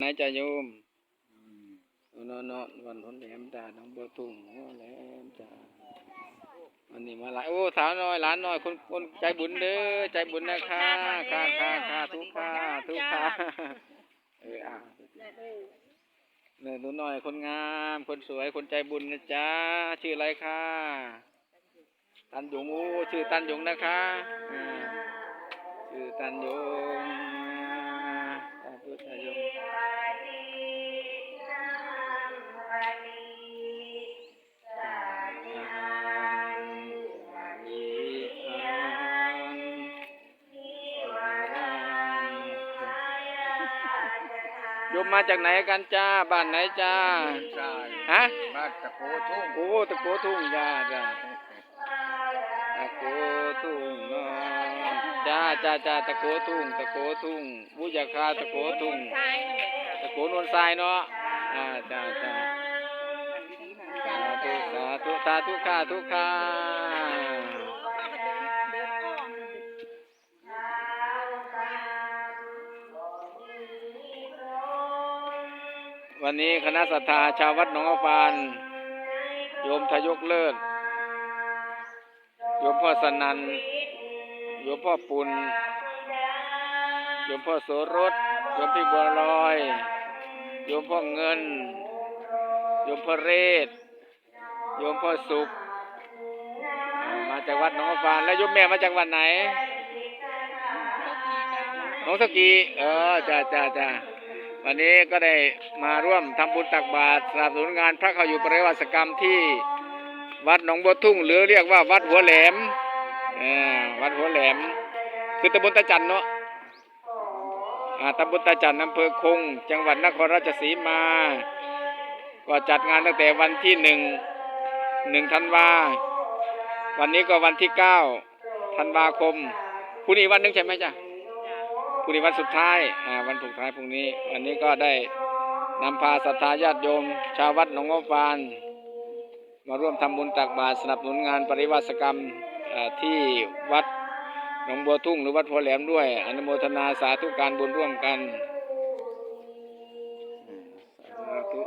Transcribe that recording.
ไหนจะโยมนอนนอนวันทนแหลมจ่าน้องบัวทุ่งโอ้แหลมจ่าวันนี้มาหลายโอ้สาวน้อยหลานน้อยคนคนใจบุญเด้อใจบุญนะคะค่ะค่ะค่ะทุกค่ะทุกค่ะเอออะเนี่ยหนูน้อยคนงาม คนสวยคนใจบุญนะจ๊ะชื่ออะไรคะตันยงโอ้ชื่อตันยงนะคะอ่าชื่อตันยง โยมมาจากไหนกันจ้า บ้านไหนจ้าใช่ฮะ บ้านตะโกทุ่งโอ้ตะโกทุ่งจ้าจ้าตะโกทุ่งเนาะจ้าจ้าจ้าตะโกทุ่ง ตะโกทุ่งบุญยาคาตะโกทุ่ง ตะโกนวลทรายเนาะอ่าจ้าจ้าสาธุสาธุสาธุค่ะทุกค่ะ วันนี้คณะศรัทธาชาววัดหนองอาฟาน โยมทยกเลิศ โยมพ่อสนัน โยมพ่อปุณโยมพ่อโสรส โยมพี่บัวลอย โยมพ่อเงิน โยมพ่อเรศ โยมพ่อสุขอ่ามาจากวัดหนองอาฟาน แล้วโยมแม่มาจากวัดไหนหนองสกี เออจ้าจ้าจ้า วันนี้ก็ได้มาร่วมทำบุญตักบาตรสนับสนุนงานพระเขาอยู่ปริวัติกรรมที่วัดหนองบัวทุ่ง หรือเรียกว่าวัดหัวแหลมวัดหัวแหลม คือตำบลตาจันเนาะตำบลตาจันอำเภอคง จังหวัดนครราชสีมา ก็จัดงานตั้งแต่วันที่หนึ่งหนึ่งธันวา วันนี้ก็วันที่เก้าธันวาคมพรุ่งนี้วันหนึงใช่ไหมจ๊ะ งนี้วันสุดท้ายวันสุกท้ายพรุ่งนี้ วันนี้ก็ได้นำพาศรัทธาญาติโยม ชาววัดหนองงฟานมาร่วมทำบุญตักบาตรสนับสนุนงานปริวาสกรรมที่วัดหนองบัวทุ่งหรือวัดพัวแหลมด้วย อนุโมทนาสาธุการบุญร่วมกันสาธุ